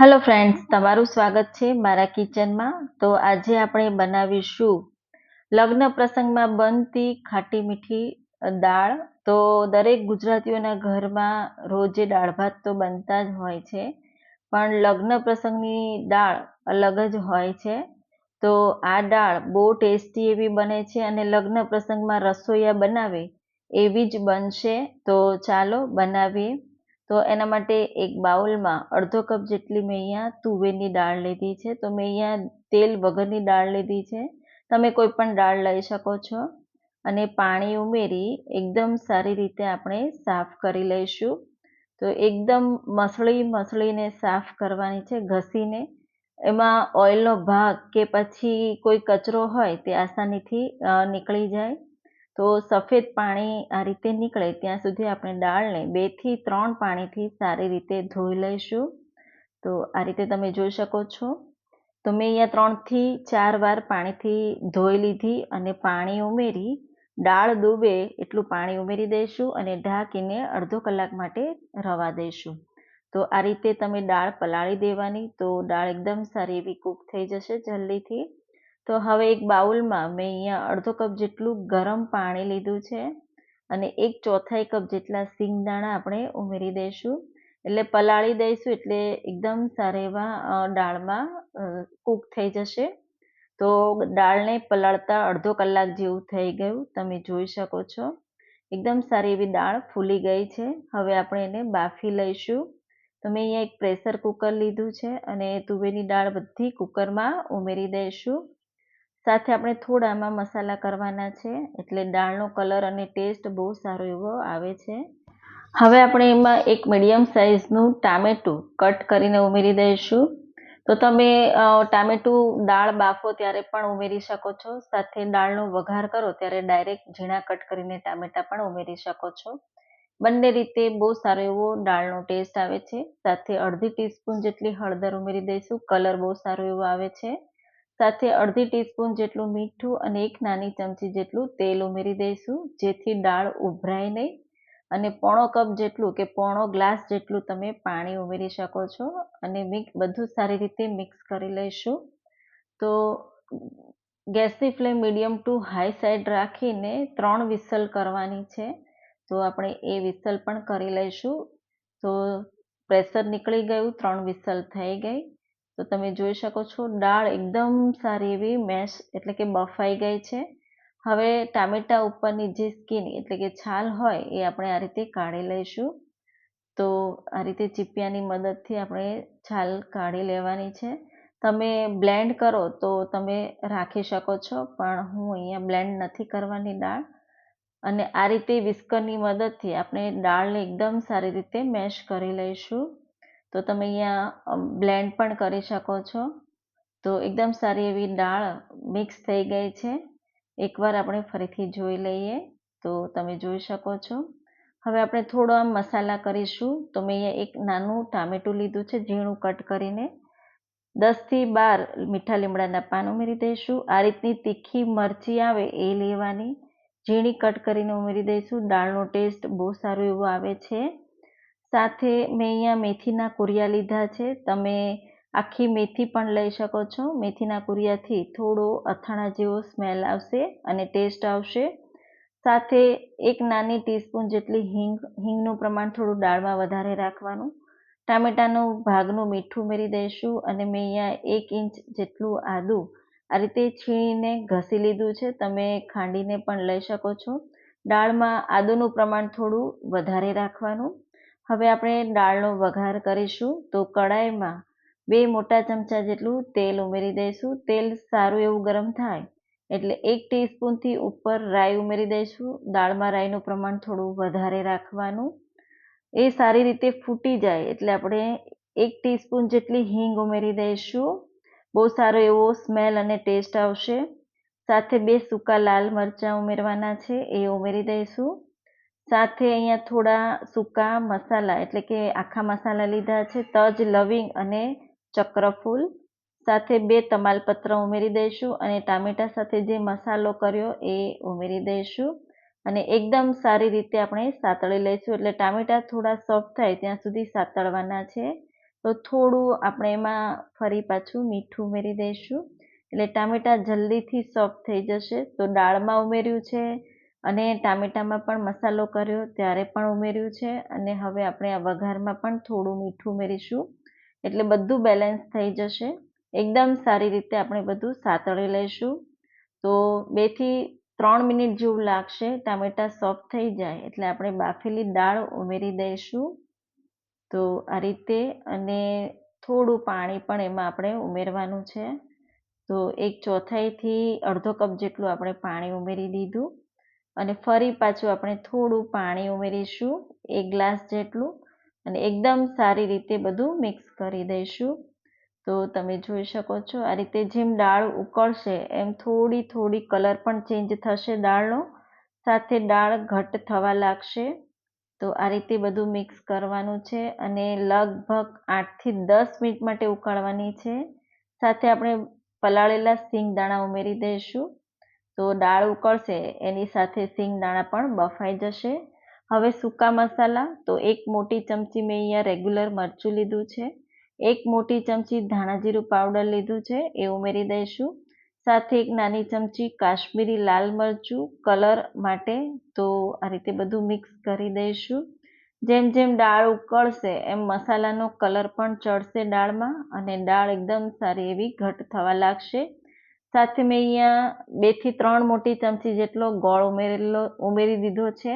Hello friends તમારું સ્વાગત છે મારા કિચનમાં. તો આજે આપણે બનાવીશું લગ્ન પ્રસંગમાં બનતી ખાટી મીઠી દાળ. તો દરેક ગુજરાતીઓના ઘરમાં રોજે દાળ ભાત તો બનતા જ હોય છે, પણ લગ્ન પ્રસંગની દાળ અલગ જ હોય છે. તો આ દાળ બહુ ટેસ્ટી એવી બને છે અને લગ્ન પ્રસંગમાં રસોઈયા બનાવે એવી જ બનશે. તો ચાલો બનાવીએ. તો એના માટે એક બાઉલમાં અડધો કપ જેટલી મેં અહીંયા તુવેરની દાળ લીધી છે. તો મેં અહીંયા તેલ વગરની દાળ લીધી છે. તમે કોઈ પણ દાળ લઈ શકો છો અને પાણી ઉમેરી એકદમ સારી રીતે આપણે સાફ કરી લઈશું. તો એકદમ મસળી મસળીને સાફ કરવાની છે ઘસીને. એમાં ઓઇલનો ભાગ કે પછી કોઈ કચરો હોય તે આસાનીથી નીકળી જાય. તો સફેદ પાણી આ રીતે નીકળે ત્યાં સુધી આપણે દાળને બેથી ત્રણ પાણીથી સારી રીતે ધોઈ લઈશું. તો આ રીતે તમે જોઈ શકો છો. તો મેં અહીંયા ત્રણથી ચાર વાર પાણીથી ધોઈ લીધી અને પાણી ઉમેરી દાળ ડૂબે એટલું પાણી ઉમેરી દઈશું અને ઢાંકીને અડધો કલાક માટે રવા દઈશું. તો આ રીતે તમે દાળ પલાળી દેવાની, તો દાળ એકદમ સારી એવી કૂક થઈ જશે જલ્દીથી. તો હવે એક બાઉલમાં મેં અહીંયા અડધો કપ જેટલું ગરમ પાણી લીધું છે અને એક ચોથાઈ કપ જેટલા સિંગદાણા આપણે ઉમેરી દઈશું. એટલે પલાળી દઈશું એટલે એકદમ સારા એવા દાળમાં કૂક થઈ જશે. તો દાળને પલાળતા અડધો કલાક જેવું થઈ ગયું, તમે જોઈ શકો છો. એકદમ સારી એવી દાળ ફૂલી ગઈ છે. હવે આપણે એને બાફી લઈશું. તો મેં અહીંયા એક પ્રેશર કુકર લીધું છે અને તુવેરની દાળ બધી કુકરમાં ઉમેરી દઈશું. સાથે આપણે થોડા આમાં મસાલા કરવાના છે, એટલે દાળનો કલર અને ટેસ્ટ બહુ સારો એવો આવે છે. હવે આપણે એમાં એક મીડિયમ સાઇઝનું ટામેટું કટ કરીને ઉમેરી દઈશું. તો તમે ટામેટું દાળ બાફો ત્યારે પણ ઉમેરી શકો છો, સાથે દાળનો વઘાર કરો ત્યારે ડાયરેક્ટ ઝીણા કટ કરીને ટામેટા પણ ઉમેરી શકો છો. બંને રીતે બહુ સારો એવો દાળનો ટેસ્ટ આવે છે, સાથે અડધી ટીસ્પૂન જેટલી હળદર ઉમેરી દઈશું, કલર બહુ સારો એવો આવે છે. સાથે અડધી ટીસ્પૂન જેટલું મીઠું અને એક નાની ચમચી જેટલું તેલ ઉમેરી દઈશું. જેથી દાળ ઉભરાય નહીં. અને પોણો કપ જેટલું કે પોણો ગ્લાસ જેટલું તમે પાણી ઉમેરી શકો છો. અને મિક્સ બધું સારી રીતે મિક્સ કરી લઈશું. તો ગેસની flame medium to high side રાખીને ત્રણ વિસલ કરવાની છે. તો આપણે એ વિસલ પણ કરી લઈશું. તો પ્રેશર નીકળી ગયું. ત્રણ વિસલ થઈ ગઈ. તો તમે જોઈ શકો છો, દાળ એકદમ સારી એવી મેશ એટલે કે બફાઈ ગઈ છે. હવે ટામેટા ઉપરની જે સ્કીન એટલે કે છાલ હોય એ આપણે આ રીતે કાઢી લઈશું. તો આ રીતે ચીપિયાની મદદથી આપણે છાલ કાઢી લેવાની છે. તમે બ્લેન્ડ કરો તો તમે રાખી શકો છો, પણ હું અહીંયા બ્લેન્ડ નથી કરવાની દાળ. અને આ રીતે વિસ્કરની મદદથી આપણે દાળને એકદમ સારી રીતે મેશ કરી લઈશું. તો તમે અહીંયા બ્લેન્ડ પણ કરી શકો છો. તો એકદમ સારી એવી દાળ મિક્સ થઈ ગઈ છે. એકવાર આપણે ફરીથી જોઈ લઈએ તો તમે જોઈ શકો છો. હવે આપણે થોડો આમ મસાલા કરીશું. તો મેં અહીંયા એક નાનું ટામેટું લીધું છે, ઝીણું કટ કરીને. દસથી બાર મીઠા લીમડાના પાન ઉમેરી દઈશું. આ રીતની તીખી મરચી આવે એ લેવાની. ઝીણી કટ કરીને ઉમેરી દઈશું. દાળનો ટેસ્ટ બહુ સારો એવો આવે છે. સાથે મેં અહીંયા મેથીના કુરિયા લીધા છે. તમે આખી મેથી પણ લઈ શકો છો. મેથીના કુરિયાથી થોડો અથાણા જેવો સ્મેલ આવશે અને ટેસ્ટ આવશે. સાથે એક નાની ટીસ્પૂન જેટલી હિંગ, હિંગનું પ્રમાણ થોડું દાળમાં વધારે રાખવાનું. ટામેટાનું ભાગનું મીઠું ઉમેરી દઈશું અને મેં અહીંયા એક ઇંચ જેટલું આદું આ રીતે છીણીને ઘસી લીધું છે. તમે ખાંડીને પણ લઈ શકો છો. દાળમાં આદુનું પ્રમાણ થોડું વધારે રાખવાનું. હવે આપણે દાળનો વઘાર કરીશું. તો કડાઈમાં બે મોટા ચમચા જેટલું તેલ ઉમેરી દઈશું. તેલ સારું એવું ગરમ થાય એટલે એક ટીસ્પૂનથી ઉપર રાઈ ઉમેરી દઈશું. દાળમાં રાઈનું પ્રમાણ થોડું વધારે રાખવાનું. એ સારી રીતે ફૂટી જાય એટલે આપણે એક ટીસ્પૂન જેટલી હિંગ ઉમેરી દઈશું. બહુ સારો એવો સ્મેલ અને ટેસ્ટ આવશે. સાથે બે સૂકા લાલ મરચાં ઉમેરવાના છે, એ ઉમેરી દઈશું. સાથે અહીંયા થોડા સૂકા મસાલા, એટલે કે આખા મસાલા લીધા છે, તજ, લવિંગ અને ચક્રફૂલ. સાથે બે તમાલપત્ર ઉમેરી દઈશું અને ટામેટા સાથે જે મસાલો કર્યો એ ઉમેરી દઈશું. અને એકદમ સારી રીતે આપણે સાતળી લઈશું, એટલે ટામેટા થોડા સોફ્ટ થાય ત્યાં સુધી સાતળવાના છે. તો થોડું આપણે એમાં ફરી પાછું મીઠું ઉમેરી દઈશું. એટલે ટામેટાં જલ્દીથી સોફ્ટ થઈ જશે. તો દાળમાં ઉમેર્યું છે અને ટામેટામાં પણ મસાલો કર્યો, ત્યારે પણ ઉમેર્યું છે. અને હવે આપણે આ વઘારમાં પણ થોડું મીઠું ઉમેરીશું. એટલે બધું બેલેન્સ થઈ જશે. એકદમ સારી રીતે આપણે બધું સાતળી લઈશું. તો બેથી ત્રણ મિનિટ જેવું લાગશે. ટામેટાં સોફ્ટ થઈ જાય. એટલે આપણે બાફેલી દાળ ઉમેરી દઈશું. તો આ રીતે અને થોડું પાણી પણ એમાં આપણે ઉમેરવાનું છે. તો એક ચોથાઈથી અડધો કપ જેટલું આપણે પાણી ઉમેરી દીધું. અને ફરી પાછું આપણે થોડું પાણી ઉમેરીશું, એક ગ્લાસ જેટલું, અને એકદમ સારી રીતે બધું મિક્સ કરી દઈશું. તો તમે જોઈ શકો છો, આ રીતે જેમ દાળ ઉકળશે, એમ થોડી થોડી કલર પણ ચેન્જ થશે દાળનો. સાથે દાળ ઘટ થવા લાગશે. તો આ રીતે બધું મિક્સ કરવાનું છે અને લગભગ આઠથી દસ મિનિટ માટે ઉકાળવાની છે. સાથે આપણે પલાળેલા સિંગ દાણા ઉમેરી દઈશું. તો દાળ ઉકળશે, એની સાથે સિંગ દાણા પણ બફાઈ જશે. હવે સૂકા મસાલા, તો એક મોટી ચમચી મેં અહીંયા રેગ્યુલર મરચું લીધું છે. એક મોટી ચમચી ધાણાજીરું પાવડર લીધું છે, એ ઉમેરી દઈશું. સાથે એક નાની ચમચી કાશ્મીરી લાલ મરચું, કલર માટે, તો આ રીતે બધું મિક્સ કરી દઈશું. જેમ જેમ દાળ ઉકળશે, એમ મસાલાનો કલર પણ ચડશે દાળમાં, અને દાળ એકદમ સારી એવી ઘટ થવા લાગશે. સાથે મેં અહીંયા બેથી ત્રણ મોટી ચમચી જેટલો ગોળ ઉમેરેલો, ઉમેરી દીધો છે.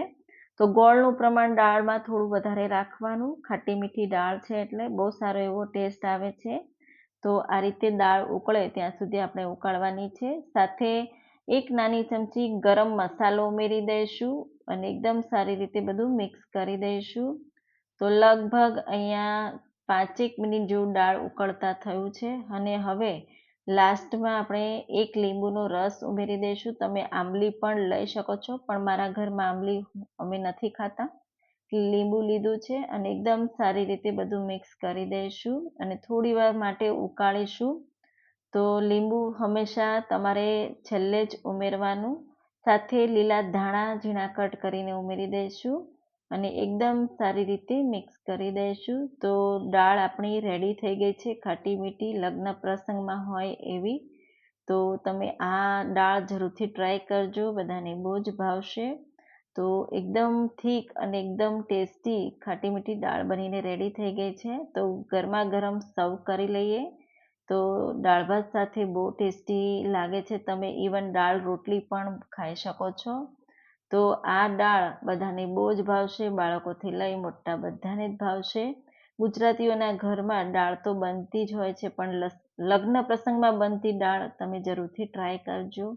તો ગોળનું પ્રમાણ દાળમાં થોડું વધારે રાખવાનું. ખાટી મીઠી દાળ છે એટલે બહુ સારો એવો ટેસ્ટ આવે છે. તો આ રીતે દાળ ઉકળે ત્યાં સુધી આપણે ઉકાળવાની છે. સાથે એક નાની ચમચી ગરમ મસાલો ઉમેરી દઈશું અને એકદમ સારી રીતે બધું મિક્સ કરી દઈશું. તો લગભગ અહીંયા પાંચેક મિનિટ જેવું દાળ ઉકળતા થયું છે અને હવે લાસ્ટમાં આપણે એક લીંબુનો રસ ઉમેરી દઈશું. તમે આંબલી પણ લઈ શકો છો, પણ મારા ઘરમાં આંબલી અમે નથી ખાતા. લીંબુ લીધું છે અને એકદમ સારી રીતે બધું મિક્સ કરી દઈશું અને થોડી વાર માટે ઉકાળીશું. તો લીંબુ હંમેશા તમારે છેલ્લે જ ઉમેરવાનું. સાથે લીલા ધાણા ઝીણા કટ કરીને ઉમેરી દઈશું. અને એકદમ સારી રીતે મિક્સ કરી દઈશું. તો દાળ આપણી રેડી થઈ ગઈ છે. ખાટી મીઠી લગ્ન પ્રસંગમાં હોય એવી. તો તમે આ દાળ જરૂરથી ટ્રાય કરજો. બધાને બહુ જ ભાવશે. તો એકદમ થીક અને એકદમ ટેસ્ટી ખાટી મીઠી દાળ બનીને રેડી થઈ ગઈ છે. તો ગરમા ગરમ સર્વ કરી લઈએ. તો દાળ ભાત સાથે બહુ ટેસ્ટી લાગે છે. તમે ઇવન દાળ રોટલી પણ ખાઈ શકો છો. તો આ દાળ બધાને બહુ જ ભાવશે, બાળકોથી લઈ મોટા બધાને જ ભાવશે. ગુજરાતીઓના ઘરમાં દાળ તો બનતી જ હોય છે, પણ લગ્ન પ્રસંગમાં બનતી દાળ તમે જરૂરથી ટ્રાય કરજો.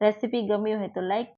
રેસીપી ગમી હોય તો લાઈક